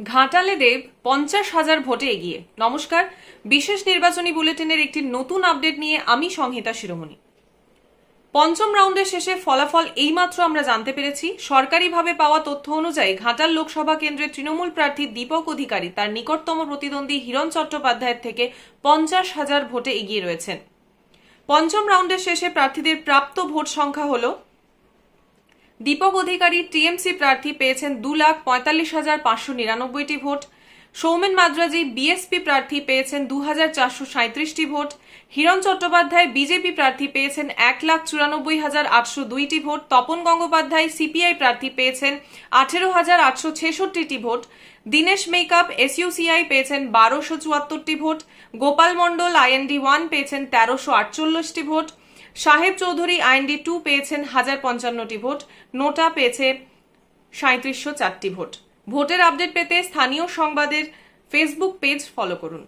ঘাটালে দেব পঞ্চাশ হাজার ভোটে এগিয়ে। নমস্কার, বিশেষ নির্বাচনী বুলেটিনের একটি নতুন আপডেট নিয়ে আমি সংহিতা শিরোমণি। পঞ্চম রাউন্ডের শেষে ফলাফল এইমাত্র আমরা জানতে পেরেছি। সরকারিভাবে পাওয়া তথ্য অনুযায়ী ঘাটাল লোকসভা কেন্দ্রের তৃণমূল প্রার্থী দীপক অধিকারী তার নিকটতম প্রতিদ্বন্দ্বী হিরণ চট্টোপাধ্যায়ের থেকে পঞ্চাশ হাজার ভোটে এগিয়ে রয়েছেন। পঞ্চম রাউন্ডের শেষে প্রার্থীদের প্রাপ্ত ভোট সংখ্যা হল দীপক অধিকারী টিএমসি প্রার্থী পেয়েছেন দু লাখ পঁয়তাল্লিশ হাজার পাঁচশো নিরানব্বইটি ভোট। সৌমেন মাদ্রাজি বিএসপি প্রার্থী পেয়েছেন দু হাজার চারশো সাঁত্রিশটি ভোট। হিরণ চট্টোপাধ্যায় বিজেপি প্রার্থী পেয়েছেন এক লাখ চুরানব্বই হাজার আটশো দুইটি ভোট। তপন গঙ্গোপাধ্যায় সিপিআই প্রার্থী পেয়েছেন আঠেরো হাজার আটশো ছেষট্টিটি ভোট। দীনেশ মেকআপ এসইউসিআই পেয়েছেন বারোশো চুয়াত্তরটি ভোট। গোপাল মণ্ডল আইএনডি ওয়ান পেয়েছেন তেরোশো আটচল্লিশটি ভোট। সাহেব চৌধুরী আইনডি টু পেয়েছেন হাজার পঞ্চান্নটি ভোট, নোটা পেয়েছে সাঁত্রিশশো চারটি ভোট। ভোটের আপডেট পেতে স্থানীয় সংবাদের ফেসবুক পেজ ফলো করুন।